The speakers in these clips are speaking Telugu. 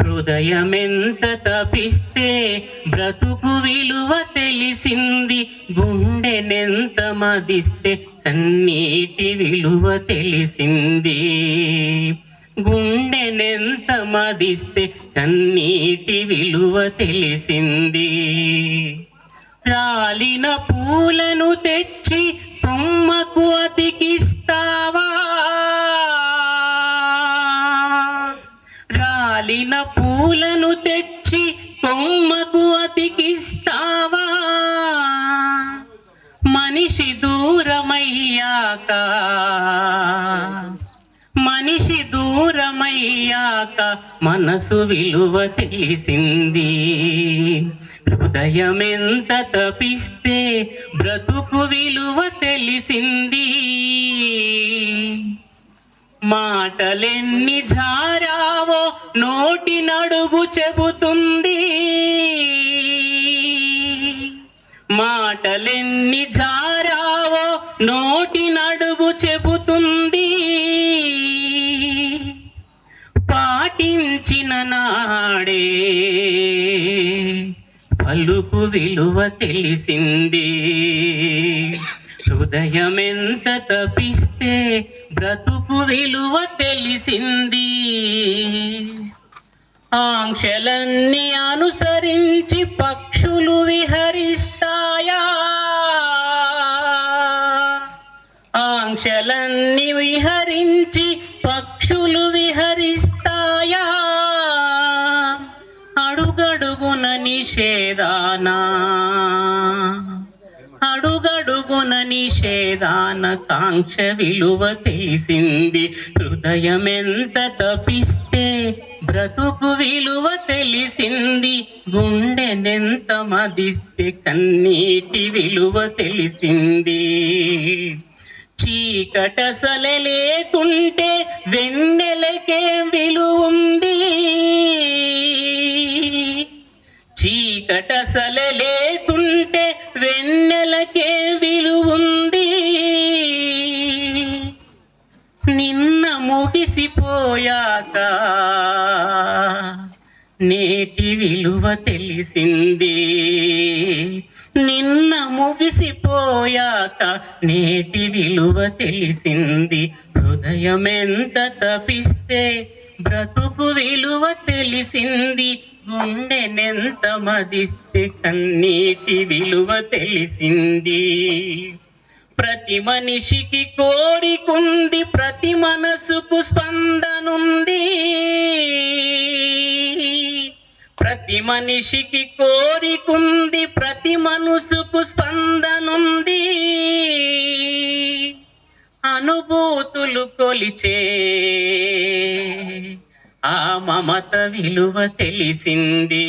హృదయమెంత తపిస్తే బ్రతుకు విలువ తెలిసింది గుండెనెంత మదిస్తే కన్నీటి విలువ తెలిసింది గుండెనెంత మదిస్తే కన్నీటి విలువ తెలిసింది రాలిన పూలను తెచ్చి పూలను తెచ్చి కొమ్మకు అతికిస్తావా? మనిషి దూరమయ్యాక మనిషి దూరమయ్యాక మనసు విలువ తెలిసింది. హృదయమెంత తపిస్తే బ్రతుకు విలువ తెలిసింది. మాటలెన్ని జారా నడుగు చెబుతుంది. మాటలెన్ని జారావో నోటి నడుగు చెబుతుంది. పాటించిన నాడే పలుకు విలువ తెలిసింది. హృదయమెంత తపిస్తే బ్రతుకు విలువ తెలిసింది. ఆంక్షలన్నీ అనుసరించి పక్షులు విహరిస్తాయా? ఆంక్షలన్నీ విహరించి పక్షులు విహరిస్తాయా? అడుగడుగున నిషేధానా? అడుగడుగున నిషేధాన కాంక్ష విలువ తెలిసింది. హృదయమెంత తపిస్తే బ్రతుకు విలువ తెలిసింది. గుండెనెంత మదిస్తే కన్నీటి విలువ తెలిసింది. చీకటసలే లేకుంటే వెన్న నేటి విలువ తెలిసింది. నిన్న ముగిసిపోయాక నేటి విలువ తెలిసింది. హృదయమెంత తపిస్తే బ్రతుకు విలువ తెలిసింది. గుండెనెంత మదిస్తే కన్నీటి విలువ తెలిసింది. ప్రతి మనిషికి కోరికుంది ప్రతి మనసుకు స్పంద మనిషికి కోరికుంది ప్రతి మనసుకు స్పందనుంది. అనుభూతులు కొలిచే ఆ మమత విలువ తెలిసింది.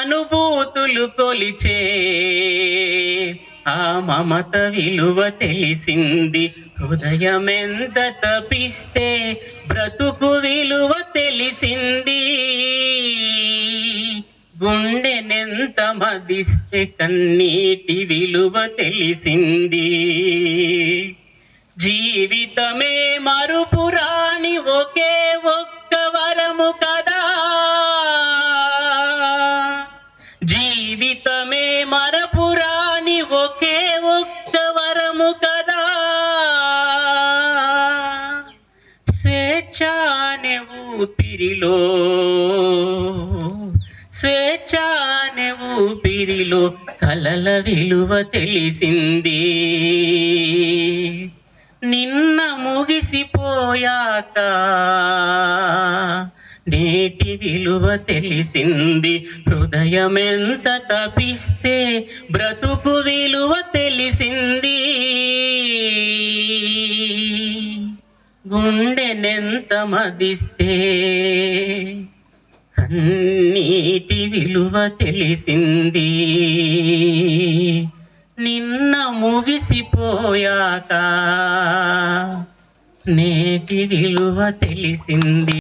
అనుభూతులు కొలిచే ఆ మమత విలువ తెలిసింది. హృదయమెంత తపిస్తే బ్రతుకు విలువ తెలిసింది. గుండెనెంత మదిస్తే కన్నీటి విలువ తెలిసింది. జీవితమే మరుపురాని ఒకే ఒక్క వరము కదా. జీవితమే మరపురాని ఒకే ఒక్క వరము కదా. స్వేచ్ఛ అనే ఊపిరిలో స్వేచ్ఛ ఊపిరిలో కలల విలువ తెలిసింది. నిన్న ముగిసిపోయాక నేటి విలువ తెలిసింది. హృదయమెంత తపిస్తే బ్రతుకు విలువ తెలిసింది. గుండెనెంత మదిస్తే నీటి విలువ తెలిసింది. నిన్న ముగిసిపోయాక నేటి విలువ తెలిసింది.